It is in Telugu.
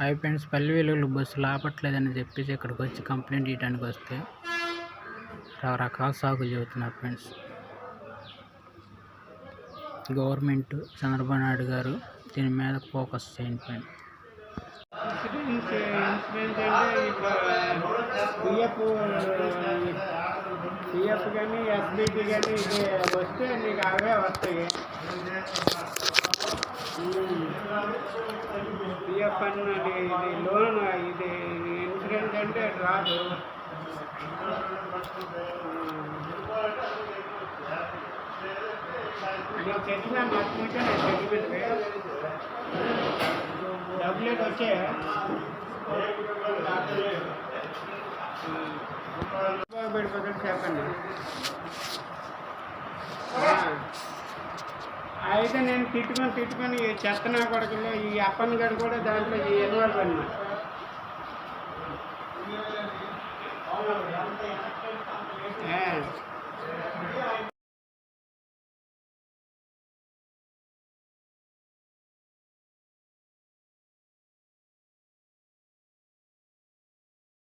హాయ్ ఫ్రెండ్స్ పల్లె వెలుగులు బస్సులు ఆపట్లేదని చెప్పేసి ఇక్కడికి వచ్చి కంప్లైంట్ ఇవ్వడానికి వస్తే రకరకాల సాకులు చెబుతున్నారు ఫ్రెండ్స్. గవర్నమెంట్ చంద్రబాబు నాయుడు గారు దీని మీద ఫోకస్ చేయండి ఫ్రెండ్స్. కానీ ఎస్బీటీ కానీ వస్తే నీకు అవే వస్తాయి. పన్ను అన్నది ఇది లోన్ ఇది ఇన్సూరెన్స్ అంటే రాదు. నేను చెప్పిన మర్చిపోతే నేను సెటిల్మెంట్ డబ్బులు వచ్చే పెడిపోతుంది చెప్పండి. అయితే నేను తిట్టుకొని తిట్టుకొని ఈ చెత్త నా కొడుకులో ఈ అప్పని గడు కూడా దాంట్లో ఇన్వాల్వ్ అన్నమాట Yeah.